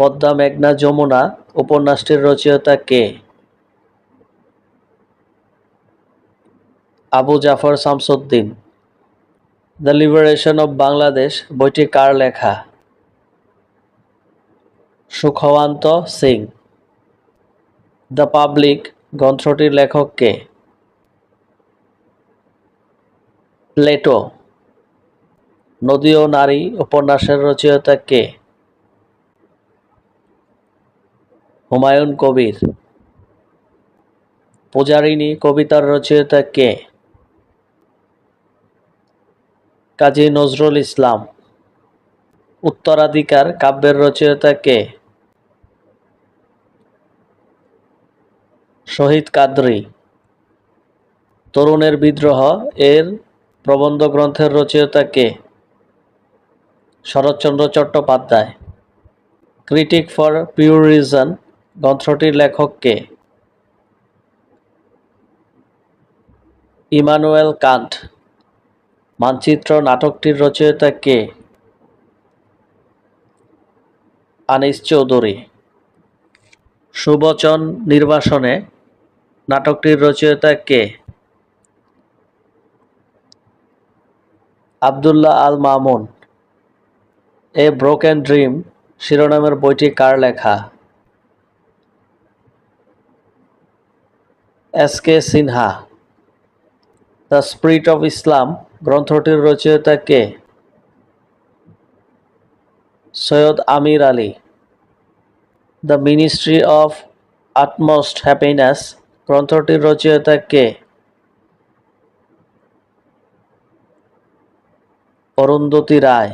পদ্মা মেঘনা যমুনা উপন্যাসটির রচয়িতা কে? Abu Jafar Shamsuddin. The liberation of Bangladesh, বইটি কার লেখা? সুখওয়ান্ত সিং। দ্য পাবলিক, গ্রন্থটির লেখক কে? প্লেটো। নদী ও নারী, উপন্যাসের রচয়িতা কে? হুমায়ুন কবির। পূজারিণী কবিতার রচয়িতা কে? কাজী নজরুল ইসলাম। উত্তরাধিকার কাব্যের রচয়িতা কে? শহীদ কাদরী। তরুণের বিদ্রোহ এর প্রবন্ধ গ্রন্থের রচয়িতা কে? Sharatchandra Chattopadhyay. Critique for pure reason গ্রন্থটির লেখক কে? Immanuel Kant. মানচিত্র নাটকটির রচয়িতা কে? আনিস চৌধুরী। সুবচন নির্বাসনে নাটকটির রচয়িতা কে? Abdullah Al Mamun. A broken dream শিরোনামের বইটি কার লেখা? S K Sinha the spirit of Islam গ্রন্থটির রচয়িতা কে? Syed Amir Ali. The ministry of utmost happiness গ্রন্থটির রচয়িতা কে? অরুন্ধতী রায়।